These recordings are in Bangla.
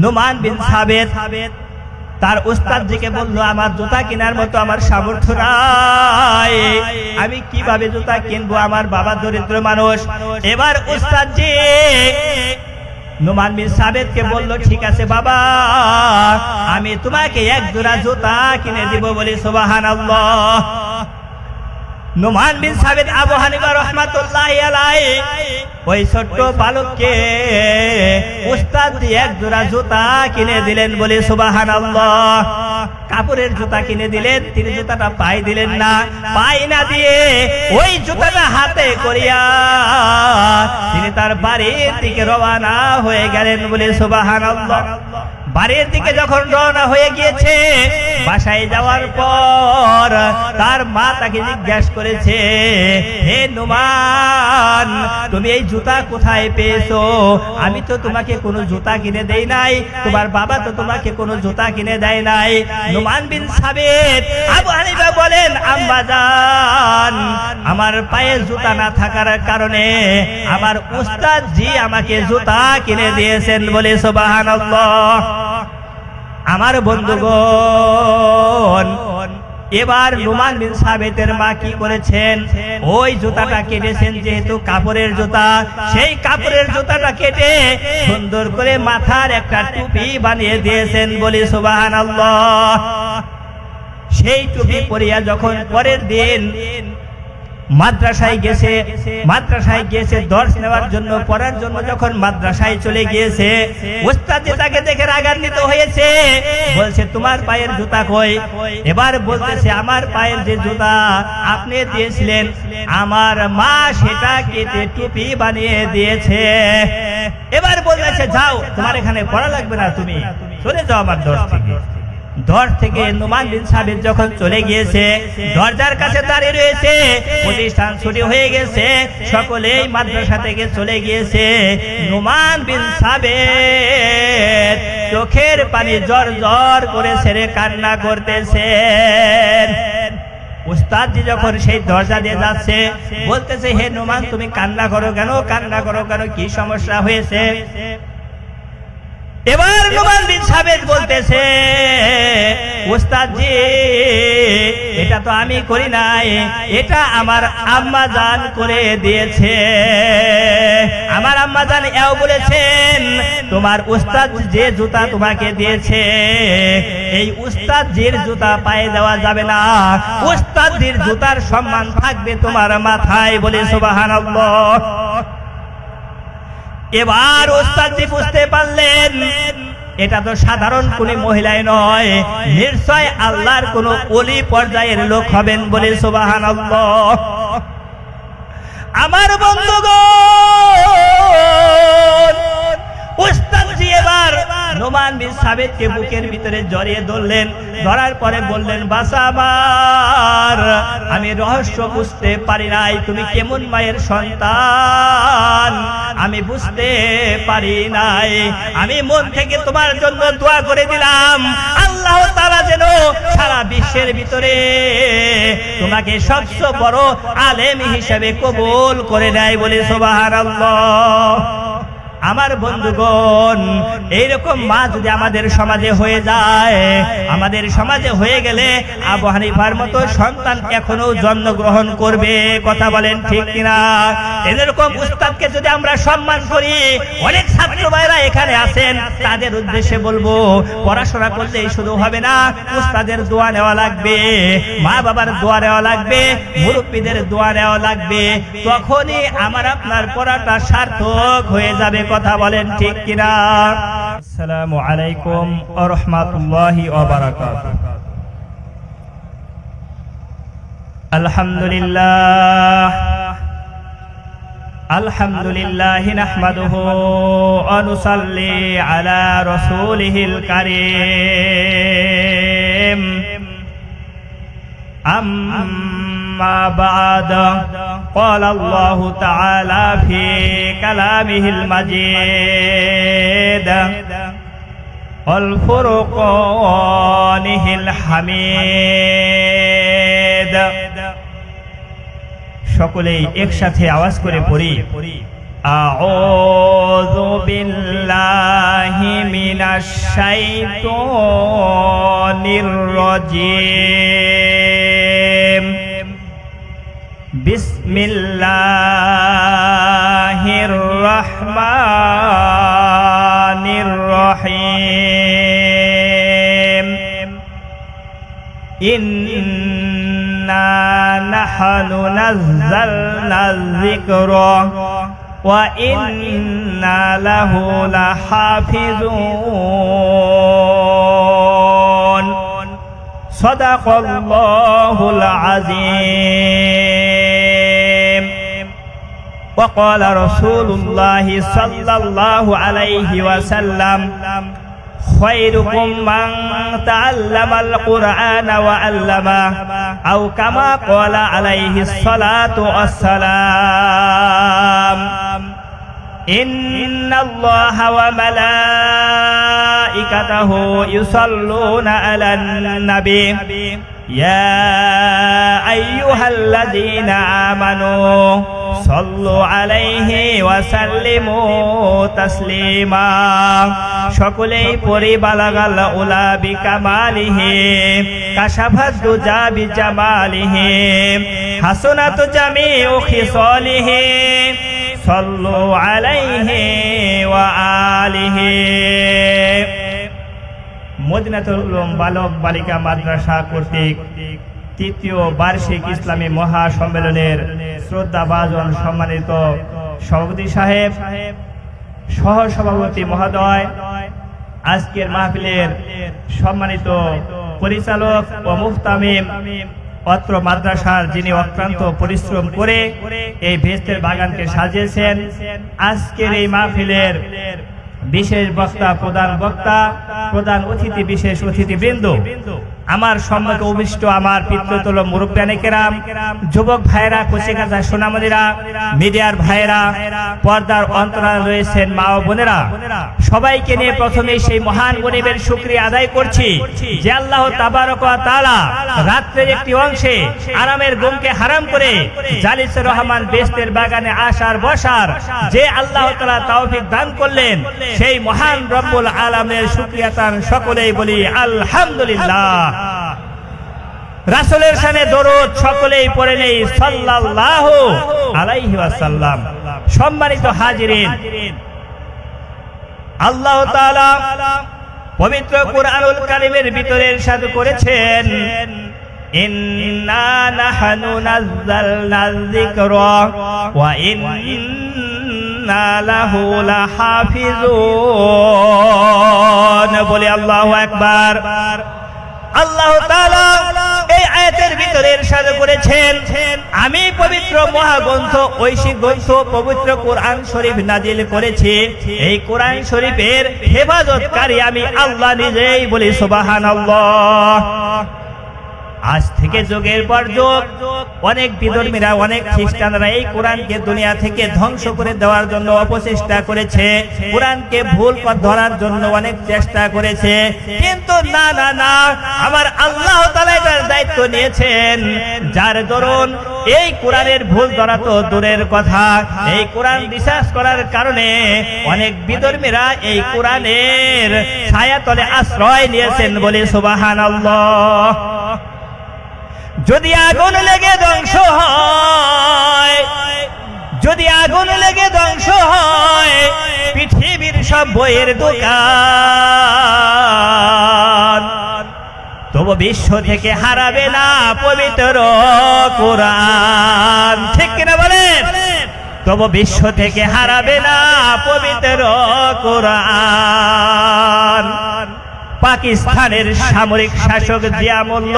নোমান বিন সাবেদ তার উস্তাদজিকে বলল, আমার জুতা কেনার মতো আমার সামর্থ্য নাই। আমি কীভাবে জুতা কিনবো? আমার বাবা দরিদ্র মানুষ। এবার উস্তাদজি নোমান বিন সাবেদকে বলল, ঠিক আছে বাবা, আমি তোমাকে এক জোড়া জুতা কিনে দিব বলে সুবাহান নোমান বিন সাবেদ আবু হানিফা রহমাতুল্লাহ আলাই ওই ছোট্ট বালককে উস্তাদ এক জোড়া জুতা কিনে দিলেন বলে সুবাহান কাপড়ের জুতা কিনে দিলেন, তিনি জুতাটা পাই দিলেন না, পাই না দিয়ে ওই জুতাটা হাতে করিয়া তিনি তার বাড়ির দিকে রওনা হয়ে গেলেন বলে সুবাহান বাড়ির দিকে যখন রওনা হয়ে গিয়েছে বাসায় যাওয়ার পর তার মা তাকে জিজ্ঞাসা করেছে হে নুমান তুমি এই জুতা কোথায় পেয়েছ? আমি তো তোমাকে কোনো জুতা কিনে দেই নাই তোমার বাবা তো তোমাকে কোনো জুতা কিনে দেয় নাই। নুমান বিন সাবেদ আবু বলেন আম্মা জান আমার পায়ে জুতা না থাকার কারণে আমার উস্তাদ জি আমাকে জুতা কিনে দিয়েছেন বলে সুবহানাল্লাহ। আমার বন্ধুগণ, এবার রুমান বিন সাবেতের মা কি করেছেন? ওই জুতাটা কেটেছেন যেহেতু কাপড়ের জুতা, সেই কাপড়ের জুতাটা কেটে সুন্দর করে মাথার একটা টুপি বানিয়ে দিয়েছেন বলি সুবাহান সেই টুপি পরিয়া যখন পরের দিন মাদ্রাসায় গেছে, মাদ্রাসায় গিয়েছে, দর্শ নেওয়ার জন্য, পড়ার জন্য যখন মাদ্রাসায় চলে গিয়েছে ওস্তাদ তাকে দেখে রাগান্বিত হয়েছে, বলছে, তোমার পায়ের জুতা কই? এবার বলতেছে, আমার পায়ের যে জুতা আপনি দিয়েছিলেন, আমার মা সেটা কেটে টুপি বানিয়ে দিয়েছে। এবার বলতেছে, যাও, তোমার এখানে পড়া লাগবে না তুমি। চলে যাও আমার দর্শ থেকে। দর থেকে নোমান বিন সাবির যখন চলে গিয়েছে দরজার কাছে দাঁড়িয়ে রয়েছে প্রতিষ্ঠান ছুটি হয়ে গেছে সকলেই মাদ্রাসা থেকে চলে গিয়েছে নোমান বিন সাবের চোখের পানি জর জর করে ছেড়ে কান্না করতেছে। উস্তাদজি যখন সেই দরজা দিয়ে যাচ্ছে বলতেছে হে নোমান তুমি কান্না করো কেন? কান্না করো কেন? কি সমস্যা হয়েছে? এবার নোমান বিন সাবেদ বলতেছে ওস্তাদ এটা তো আমি করি নাই, এটা আমার আম্মা জান করে দিয়েছে। আমার আম্মা জান এও বলেছেন, তোমার উস্তাদ যে জুতা তোমাকে দিয়েছে, এই উস্তাদজির জুতা পায়ে দেওয়া যাবে না। উস্তাদজির জুতার সম্মান থাকবে তোমার মাথায় বলে সুবহানাল্লাহ। এবার ওস্তাদজি বুঝতে পারলেন এটা তো সাধারণ কোন মহিলায় নয়। নিশ্চয় আল্লাহর কোন অলি পর্যায়ের লোক হবেন বলে সোবাহান আমার বন্ধুগণ এবার নোমান বিন সাবেদকে বুকের ভিতরে জড়িয়ে ধরলেন। ধরার পরে বললেন, বাসা আমার, আমি রহস্য বুঝতে পারি নাই, তুমি কেমন মায়ের সন্তান? আমি বুঝতে পারি নাই, আমি মন থেকে তোমার জন্য দোয়া করে দিলাম। আল্লাহ তারা যেন সারা বিশ্বের ভিতরে তোমাকে সবচেয়ে বড় আলেম হিসেবে কবুল করে দেয় বলে সোবাহার আমার বন্ধুগণ, এইরকম মা যদি আমাদের সমাজে হয়ে যায়, আমাদের সমাজে হয়ে গেলে আবু হানিফার মতো সন্তান এখনও জন্মগ্রহণ করবে, কথা বলেন ঠিক কিনা? এরকম উস্তাদকে যদি আমরা সম্মান করি, অনেক ছাত্র ভাইরা এখানে আছেন, তাদের উদ্দেশ্যে বলব, পড়াশোনা করলেই শুধু হবে না, উস্তাদের দোয়া নেওয়া লাগবে, মা বাবার দোয়া নেওয়া লাগবে, মুরব্বীদের দোয়া নেওয়া লাগবে, তখনই আমার আপনার পড়াটা সার্থক হয়ে যাবে, কথা বলেন ঠিক কিনা? আসসালামু আলাইকুম ওয়া রাহমাতুল্লাহি ওয়া বারাকাতুহু। আলহামদুলিল্লাহ الحمد لله نحمده ونصلي على رسوله الكريم أما بعد قال الله تعالى في كلامه المجيد والفرقانه الحميد সকলেই একসাথে আওয়াজ করে পড়ি أعوذ بالله من الشيطان الرجيم بسم الله الرحمن الرحيم إنا نحن نزلنا الذكر وإنا له لحافظون صدق الله العظيم وقال رسول الله صلى الله عليه وسلم خيركم من تعلم القرآن وعلمه أو كما قال عليه الصلاة والسلام إن الله وملائكته يصلون على النبي يا أيها الذين آمنوا صلوا عليه وسلموا تسليما সকলেই পরি বালাগাল উলা বিকামালিহি কাশাফাত দুজা বিজামালিহি হাসনাত জামিউ খিসালিহি সাল্লু আলাইহি ওয়া আলিহি মদিনাতুল বালক বালিকা মাদ্রাসা কর্তৃক তৃতীয় বার্ষিক ইসলামী মহাসম্মেলনের শ্রদ্ধা বাজন সম্মানিত সভাপতি সাহেব সহ সভাপতি মহোদয়, আজকের মাহফিলের সম্মানিত পরিচালক ও মুফতামিম অত্র মাদ্রাসার যিনি অক্রান্ত পরিশ্রম করে এই ভেস্তের বাগানকে সাজিয়েছেন। আজকের এই মাহফিলের বিশেষ বক্তা প্রধান বক্তা প্রধান অতিথি বিশেষ অতিথিবৃন্দ। আমার সম্মুখে অভিষ্ট আমার পিতৃতল মুরব্বানে কেরাম, যুবক ভাইরা কোচে কচিকাচা সোনামণিরা মিডিয়ার ভাইরা পর্দার অন্তরাল রয়েছেন মা ও বোনেরা। সবাইকে নিয়ে প্রথমে সেই মহান গরিবের শুক্রিয়া আদায় করছি যে আল্লাহ তাআলা রাত্রের একটি অংশে আরামের ঘুমকে হারাম করে জালিসুর রহমান বেস্তের বাগানে আসার বসার যে আল্লাহ তাআলা তৌফিক দান করলেন, সেই মহান রব্বুল আলামের শুকরিয়া তান সকলেই বলি আলহামদুলিল্লাহ। রাসূলের শানে দরুদ সকলেই পড়ে নেই, সাল্লাল্লাহু আলাইহি ওয়াসাল্লাম। সম্মানিত হাজিরিন, আল্লাহ পবিত্র কুরআনুল কারীমের ভিতরে ইরশাদ করেছেন, ইন্না নাহনু নাযালনা যিকরা ওয়া ইন্না লাহু লাহাফিজুন। বলি আল্লাহু আকবার। আল্লাহ এই আয়াতের ভিতরে ইরশাদ করেছেন, আমি পবিত্র মহাগ্রন্থ, ঐশী গ্রন্থ, পবিত্র কোরআন শরীফ নাজিল করেছি। এই কোরআন শরীফের হেফাজতকারী আমি আল্লাহ নিজেই বলি, সুবহানাল্লাহ। আজ থেকে যুগের পর যুগ। অনেক বিধর্মীরা অনেক খ্রিস্টানরা এই কোরআনকে দুনিয়া থেকে ধ্বংস করে দেওয়ার জন্য অপচেষ্টা করেছে। কোরআনকে ভুল পথ ধরার জন্য অনেক চেষ্টা করেছে। কিন্তু না না না আমার আল্লাহ তাআলা এটার দায়িত্ব নিয়েছেন যার দরুন এই কোরআনের ভুল ধরা তো দূরের কথা। এই কোরআন বিশ্বাস করার কারণে অনেক বিধর্মীরা এই কোরআনের ছায়াতলে আশ্রয় নিয়েছেন বলে সুবহানাল্লাহ। যদি আগুন লেগে ধ্বংস হয়, যদি আগুন লেগে ধ্বংস হয়, পৃথিবীর সব বইয়ের দোকান। তবু বিশ্ব থেকে হারাবে না পবিত্র কোরআন। ঠিক কিনা বলেন? তবু বিশ্ব থেকে হারাবে না পবিত্র কোরআন। পাকিস্তানের সামরিক শাসক জিয়া মল্ল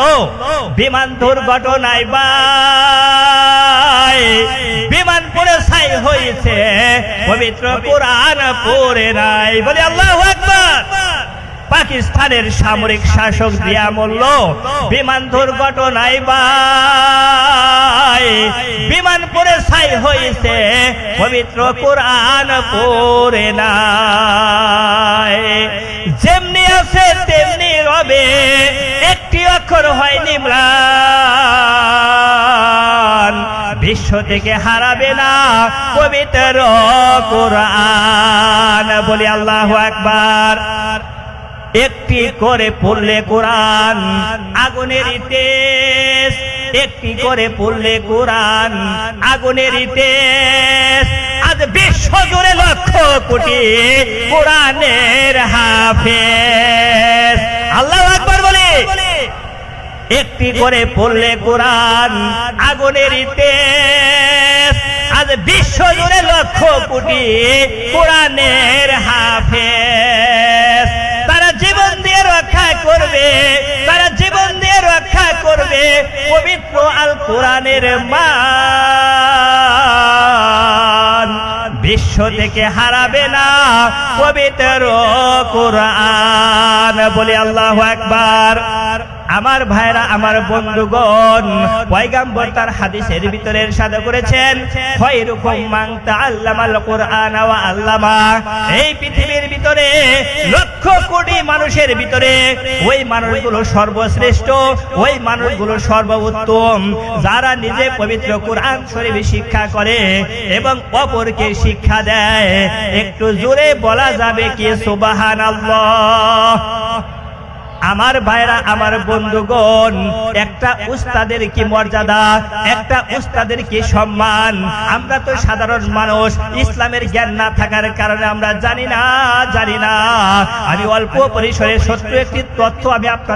বিমান দুর্ঘটনায় বাই। বিমান পড়ে ছাই হয়েছে পবিত্র কোরআন পড়ে নাই। বলে আল্লাহ পাকিস্তানের সামরিক শাসক জিয়া মল্ল বিমান দুর্ঘটনায় বাই। বিমান পড়ে ছাই হয়েছে পবিত্র কোরআন পড়ে নাই। যেমনি আছে তেমনি রবে, একটি অক্ষর হয় নিম্রান। বিশ্ব থেকে হারাবে না পবিত্র কোরআন। বলি আল্লাহ একবার একটি করে পড়লে কোরআন আগুনের তেজ একটি করে পড়লে কোরআন আগুনের তেজ আজ বিশ্ব জুড়ে কোটি কোরআনের হাফেজ। আল্লাহ একবার বলে। একটি করে পড়লে কোরআন আগুনের তেজ। আজ বিশ্ব জুড়ে লক্ষ কোটি কোরআনের হাফেজ। তারা জীবন দিয়ে রক্ষা করবে, তারা জীবন দিয়ে রক্ষা করবে পবিত্র আল কোরআনের মান বিশ্ব থেকে হারাবে না। পবিত্র কোরআন। বলে আল্লাহ একবার আমার ভাইরা, আমার বন্ধুগণ, পয়গাম্বর তার হাদিসের ভিতরে সাদা করেছেন খয়রুকুম ওয়া আল্লামা। এই পৃথিবীর ভিতরে লক্ষ কোটি মানুষের ভিতরে ওই মানুষগুলো সর্বশ্রেষ্ঠ, ওই মানুষগুলো সর্বোত্তম। যারা নিজে পবিত্র কোরআন শরীফ শিক্ষা করে এবং অপরকে শিক্ষা দেয়, একটু জোরে বলা যাবে কি সুবহানাল্লাহ? আমার ভাইরা, আমার বন্ধুগণ, একটা উস্তাদের কি মর্যাদা, একটা উস্তাদের কি সম্মান? আমরা তো সাধারণ মানুষ, ইসলামের জ্ঞান না থাকার কারণে আমরা জানি না জানি না। আমি অল্প পরিসরে সত্য একটি তথ্য আমি আপনাদের